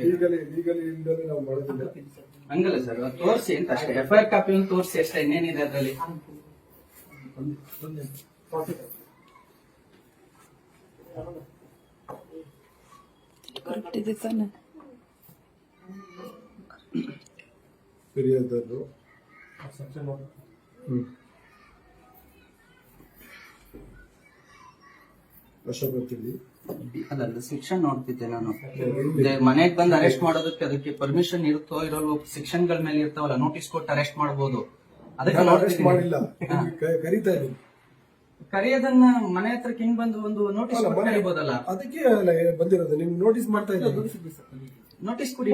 Legally ನಾವು ಮಾಡೋದಿಲ್ಲ ಹಂಗಲ್ಲ ಸರ್ ತೋರಿಸಿ ಅಂತ ಅಷ್ಟೇ. ಎಫ್ ಐ ಆರ್ ಕಾಪಿ ಒಂದು ತೋರಿಸಿ ಅಷ್ಟೇ ಇನ್ನೇನಿದೆ ಅದರಲ್ಲಿ. ಕರೆಕ್ಟ್ ಇದೆ ತಾನೆ ಫಿರ್ಯಾದರು ಅಶೋಕ್ ತಿಳಿ ಅಲ್ಲ ನೋಡ್ತಿದ್ದೆ ನಾನು. ಮನೆಗೆ ಬಂದು ಅರೆಸ್ಟ್ ಮಾಡೋದಕ್ಕೆ ಅದಕ್ಕೆ ಪರ್ಮಿಷನ್ ಇರುತ್ತೋ ಇರೋ ಶಿಕ್ಷನ್ಗಳ ಮೇಲೆ ಇರ್ತಾವಲ್ಲ ನೋಟಿಸ್ ಕೊಟ್ಟು ಅರೆಸ್ಟ್ ಮಾಡಬಹುದು ಅದಕ್ಕೆ ಅರೆಸ್ಟ್ ಮಾಡಿಲ್ಲ. ಕರೀತಾ ಇದ್ದೀನಿ. ಕರೆಯೋದನ್ನ ಮನೆ ಹತ್ರ ಹಿಂಗ್ ಬಂದು ಒಂದು ನೋಟಿಸ್ ಕರಿಬೋದಲ್ಲ ಅದಕ್ಕೆ ಬಂದಿರೋದು. ನಿಮ್ಗೆ ನೋಟಿಸ್ ಮಾಡ್ತಾ ಇದ್ದೀನಿ ನೋಟಿಸ್ ಕೊಡಿ.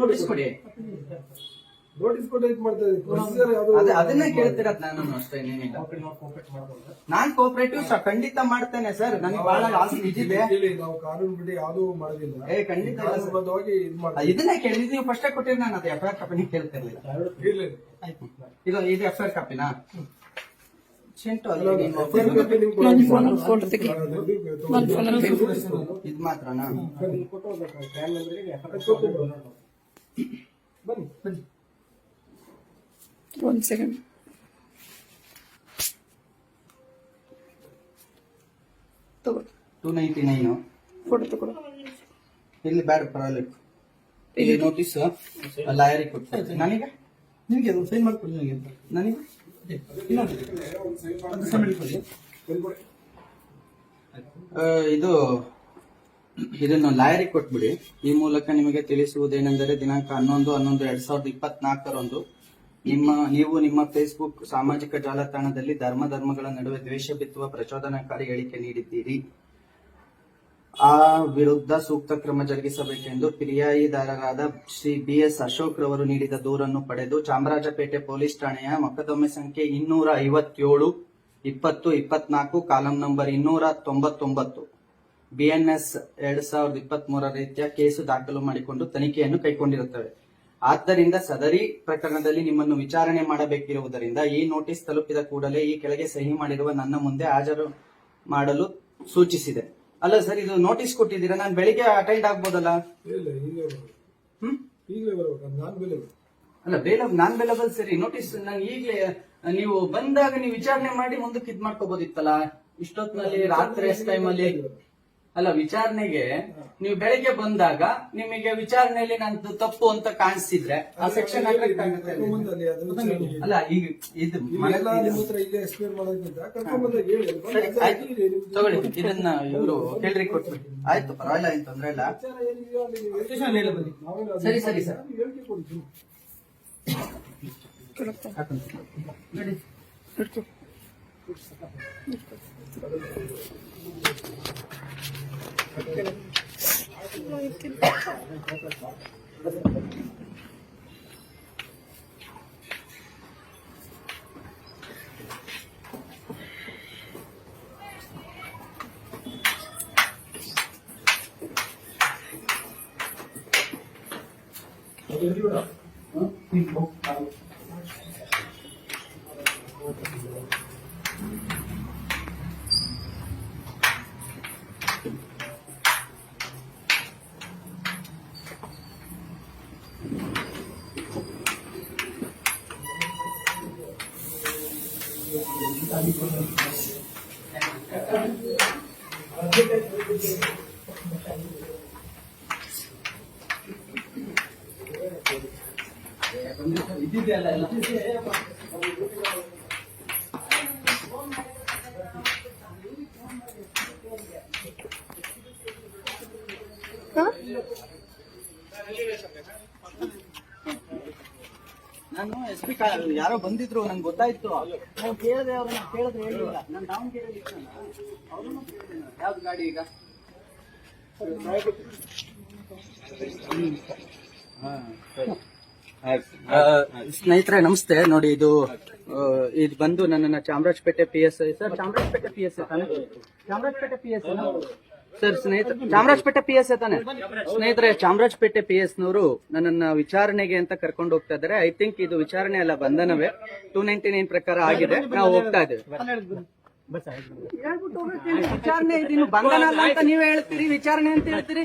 ನೋಟಿಸ್ ಕೊಡಿ. ನೋಟಿಸ್ ಕೊಟ್ಟು ಇದು ಮಾಡ್ತಾ ಅದೇ ಅದನ್ನೇ ಕೇಳ್ತಿರೋದ್ ನಾನು ಅಷ್ಟೇ ನಾನು ನಾನ್ ಕೋಪರೇಟಿವ್ ಖಂಡಿತ ಮಾಡ್ತೇನೆ ಸರ್. ನನಗೆ ಬಹಳ ಆಸೆ ಇದಿದೆ. ಹೇಳಿ ನಾವು ಕಾನೂನು ಬಿಡಿ ಯಾವ್ದು ಮಾಡೋದಿಲ್ಲ. ಏ ಖಂಡಿತ ಇಲ್ಲ ಸರ್. ಕಾನೂನುಬದ್ಧವಾಗಿ ಇದು ಇದನ್ನೇ ಕೇಳಿ ನೀವು ಫಸ್ಟ್ ಕೊಟ್ಟಿರಿ ನಾನು ಅದು ಎಫ್ ಆರ್ ಕಾಪಿ ಕೇಳ್ತಿರ್ಲಿಲ್ಲ ಇರ್ಲಿ. ಇದು ಇದು ಎಫ್ ಆರ್ ಕಾಪಿನಾ ಚಿಂಟು ಅಲ್ಲಿ ನೀನು ನಿಮ್ಗೆ ಇದು ಮಾತ್ರನಾ? ಬನ್ನಿ ಬನ್ನಿ. ಒಂದ್ ಸೆಕೆಂಡ್ ತಗೋ. ಟೂ ನೈಂಟಿ ನೈನು ಇಲ್ಲಿ ಬ್ಯಾಡ ಪರವಾಗಿಲ್ಲ. ಇಲ್ಲಿ ನೋಟಿಸ್ ಲಾಯರಿಗೆ ಕೊಟ್ಟು ನನಗೆ? ನಿಮಗೆ ಸೈನ್ ಮಾಡ್ಕೊಡಿ ನನಗೆ ಅಂತ. ಅದು ಇದು ಇದನ್ನು ಲಾಯರಿ ಕೊಟ್ಬಿಡಿ. ಈ ಮೂಲಕ ನಿಮಗೆ ತಿಳಿಸುವುದೇನೆಂದರೆ ದಿನಾಂಕ ಹನ್ನೊಂದು ಹನ್ನೊಂದು ಎರಡ್ ಸಾವಿರದ ಇಪ್ಪತ್ನಾಲ್ಕರಂದು ನಿಮ್ಮ, ನೀವು ನಿಮ್ಮ ಫೇಸ್ಬುಕ್ ಸಾಮಾಜಿಕ ಜಾಲತಾಣದಲ್ಲಿ ಧರ್ಮ ಧರ್ಮಗಳ ನಡುವೆ ದ್ವೇಷ ಬಿತ್ತುವ ಪ್ರಚೋದನಕಾರಿ ಹೇಳಿಕೆ ನೀಡಿದ್ದೀರಿ. ಆ ವಿರುದ್ಧ ಸೂಕ್ತ ಕ್ರಮ ಜರುಗಿಸಬೇಕೆಂದು ಪಿರಿಯಾಯಿದಾರರಾದ ಶ್ರೀ ಬಿ ಎಸ್ ಅಶೋಕ್ ರವರು ನೀಡಿದ ದೂರನ್ನು ಪಡೆದು ಚಾಮರಾಜಪೇಟೆ ಪೊಲೀಸ್ ಠಾಣೆಯ ಮೊಕದ್ದಮೆ ಸಂಖ್ಯೆ ಇನ್ನೂರ ಐವತ್ತೇಳು, ಇಪ್ಪತ್ತು, ಇಪ್ಪತ್ನಾಲ್ಕು, ಕಾಲಂ ನಂಬರ್ ಇನ್ನೂರ ತೊಂಬತ್ತೊಂಬತ್ತು. ಬಿಎನ್ಎಸ್ ಎರಡ್ ಸಾವಿರದ ಇಪ್ಪತ್ತ್ ಮೂರರ ರೀತಿಯ ಕೇಸು ದಾಖಲು ಮಾಡಿಕೊಂಡು ತನಿಖೆಯನ್ನು ಕೈಗೊಂಡಿರುತ್ತವೆ. ಆದ್ದರಿಂದ ಸದರಿ ಪ್ರಕರಣದಲ್ಲಿ ನಿಮ್ಮನ್ನು ವಿಚಾರಣೆ ಮಾಡಬೇಕಿರುವುದರಿಂದ ಈ ನೋಟಿಸ್ ತಲುಪಿದ ಕೂಡಲೇ ಈ ಕೆಳಗೆ ಸಹಿ ಮಾಡಿರುವ ನನ್ನ ಮುಂದೆ ಹಾಜರು ಮಾಡಲು ಸೂಚಿಸಿದೆ. ಅಲ್ಲ ಸರ್ ಇದು ನೋಟಿಸ್ ಕೊಟ್ಟಿದ್ದೀರಾ? ನಾನು ಬೆಳಿಗ್ಗೆ ಅಟೆಂಡ್ ಆಗ್ಬೋದಲ್ಲ? ಇಲ್ಲ ಈಗಲೇ ಬರ್ಬೇಕು. ಹ್ಮ್? ಈಗಲೇ ಬರ್ಬೇಕು ನಾನು ಬೆಲೆ ಅಲ್ಲ ಬೇಲ ನಾನ್ ಬೇಲಬಲ್ ಸರಿ. ನೋಟಿಸ್ ನಾನು ಈಗಲೇ ನೀವು ಬಂದಾಗ ನೀವು ವಿಚಾರಣೆ ಮಾಡಿ ಮುಂದಕ್ಕೆ ಇದ್ ಮಾಡ್ಕೋಬೋದಿತ್ತಲ್ಲ? ಇಷ್ಟೊತ್ತಿನಲ್ಲಿ ರಾತ್ರಿ ಟೈಮ್ ಅಲ್ಲಿ ವಿಚಾರಣೆಗೆ ನೀವು ಬೆಳಿಗ್ಗೆ ಬಂದಾಗ ನಿಮಗೆ ವಿಚಾರಣೆಯಲ್ಲಿ ನಂದು ತಪ್ಪು ಅಂತ ಕಾಣಿಸಿದ್ರೆ ಆ ಸೆಕ್ಷನ್ ಅಲ್ಲ ಈಗ ಇದು ತಗೊಳ್ಳಿ ಇದನ್ನ ಇವರು ಕೇಳ್ರಿ ಕೊಟ್ಬಿಡಿ. ಆಯ್ತು ಪರವಾಗಿಲ್ಲ ಏನ್ ತೊಂದ್ರೆ ಇಲ್ಲ. ವಿಚಾರ ಏನಿದೆಯೋ ಅಲ್ಲಿ ನೀವು ಹೇಳಿ ಬನ್ನಿ. ಸರಿ, ಸರಿ, ಸರ್. ನೋಡಿ ಹಿಡ್ಕೊ ಅದು ఇది ನಾನು ಎಸ್ ಪಿ ಯಾರೋ ಬಂದಿದ್ರು, ನಂಗೆ ಗೊತ್ತಾಯ್ತು. ನಾನು ಕೇಳಿದೆ, ಅವ್ರನ್ನ ಕೇಳಿದ್ರೆ ಹೇಳಿಲ್ಲ. ನಾನು ದಾವಣಗೆರೆಯಲ್ಲಿ ಕೇಳಿದ. ಯಾವ್ದು ಗಾಡಿ ಈಗ? ಹಾಂ ಸರಿ. ಸ್ನೇಹಿತರೆ, ನಮಸ್ತೆ. ನೋಡಿ, ಇದು ಇದು ಬಂದು ನನ್ನನ್ನ Chamarajpet P S I sir, Chamarajpet P S ತಾನೆ? ಚಾಮರಾಜಪೇಟೆ ಪಿ ಎಸ್ ಸರ್, ಸ್ನೇಹಿತ, ಚಾಮರಾಜಪೇಟೆ ಪಿ ಎಸ್ ತಾನೆ? ಸ್ನೇಹಿತರೆ, ಚಾಮರಾಜಪೇಟೆ ಪಿ ಎಸ್ ನವರು ನನ್ನನ್ನ ವಿಚಾರಣೆಗೆ ಅಂತ ಕರ್ಕೊಂಡು ಹೋಗ್ತಾ ಇದ್ದಾರೆ. ಐ ಥಿಂಕ್ ಇದು ವಿಚಾರಣೆ ಅಲ್ಲ, ಬಂಧನವೇ. ಟೂ ನೈನ್ಟಿ ನೈನ್ ಪ್ರಕಾರ ಆಗಿದೆ. ನಾವು ಹೋಗ್ತಾ ಇದ್ದೇವೆ. ವಿಚಾರಣೆ ಇದು ಬಂಧನ ಅಲ್ಲ ಅಂತ ನೀವೇ ಹೇಳ್ತೀರಿ, ವಿಚಾರಣೆ ಅಂತ ಹೇಳ್ತೀರಿ?